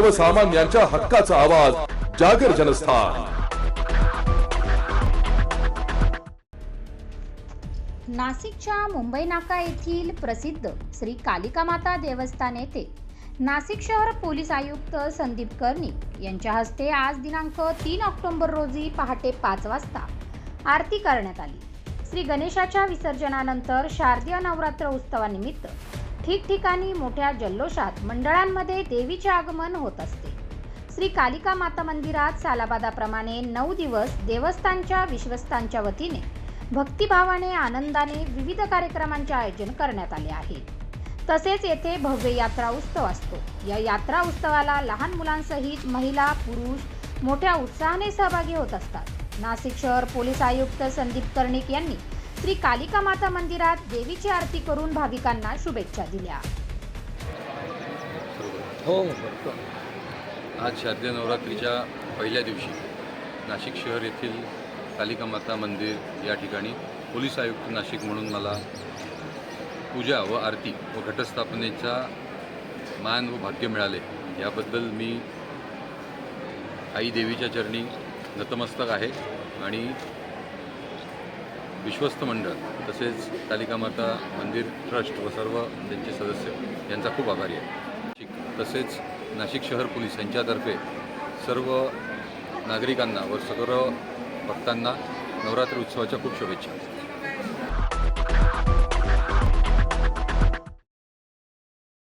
सर्वसामान्यांच्या हक्काचा आवाज जागर जनस्थान. नाशिकच्या मुंबई नाका येथील प्रसिद्ध श्री कालिका माता देवस्थान येथे नाशिक शहर पोलीस आयुक्त संदीप कर्णिक यांच्या हस्ते आज दिनांक तीन ऑक्टोबर रोजी पहाटे पाच वाजता आरती करण्यात आली. श्री गणेशाच्या विसर्जनानंतर शारदीय नवरात्र उत्सवानिमित्त ठिकठिकाणी मोठ्या जल्लोषात मंडळांमध्ये देवीचे आगमन होत असते. श्री कालिका माता मंदिरात सालाबादाप्रमाणे नऊ दिवस देवस्थानच्या विश्वस्तांच्या वतीने भक्तिभावाने आनंदाने विविध कार्यक्रमांचे आयोजन करण्यात आले आहे. तसेच येथे भव्य यात्रा उत्सव असतो. या यात्रा उत्सवाला लहान मुलांसहित महिला पुरुष मोठ्या उत्साहाने सहभागी होत असतात. नाशिक शहर पोलीस आयुक्त संदीप कर्णिक यांनी श्री कालिका माता मंदिरात देवीची आरती करून भाविकांना शुभेच्छा दिल्या. हो, हो, हो आज शारदीय नवरात्रीच्या पहिल्या दिवशी नाशिक शहर येथील कालिका माता मंदिर या ठिकाणी पोलीस आयुक्त नाशिक म्हणून मला पूजा व आरती व घटस्थापनेचा मान व भाग्य मिळाले. याबद्दल मी आई देवीच्या चरणी नतमस्तक आहे आणि विश्वस्त मंडळ तसेच कालिका माता मंदिर ट्रस्ट व सर्व त्यांचे सदस्य यांचा खूप आभारी आहे. तसेच नाशिक शहर पोलीस यांच्यातर्फे सर्व नागरिकांना व सर्व भक्तांना नवरात्री उत्सवाच्या खूप शुभेच्छा.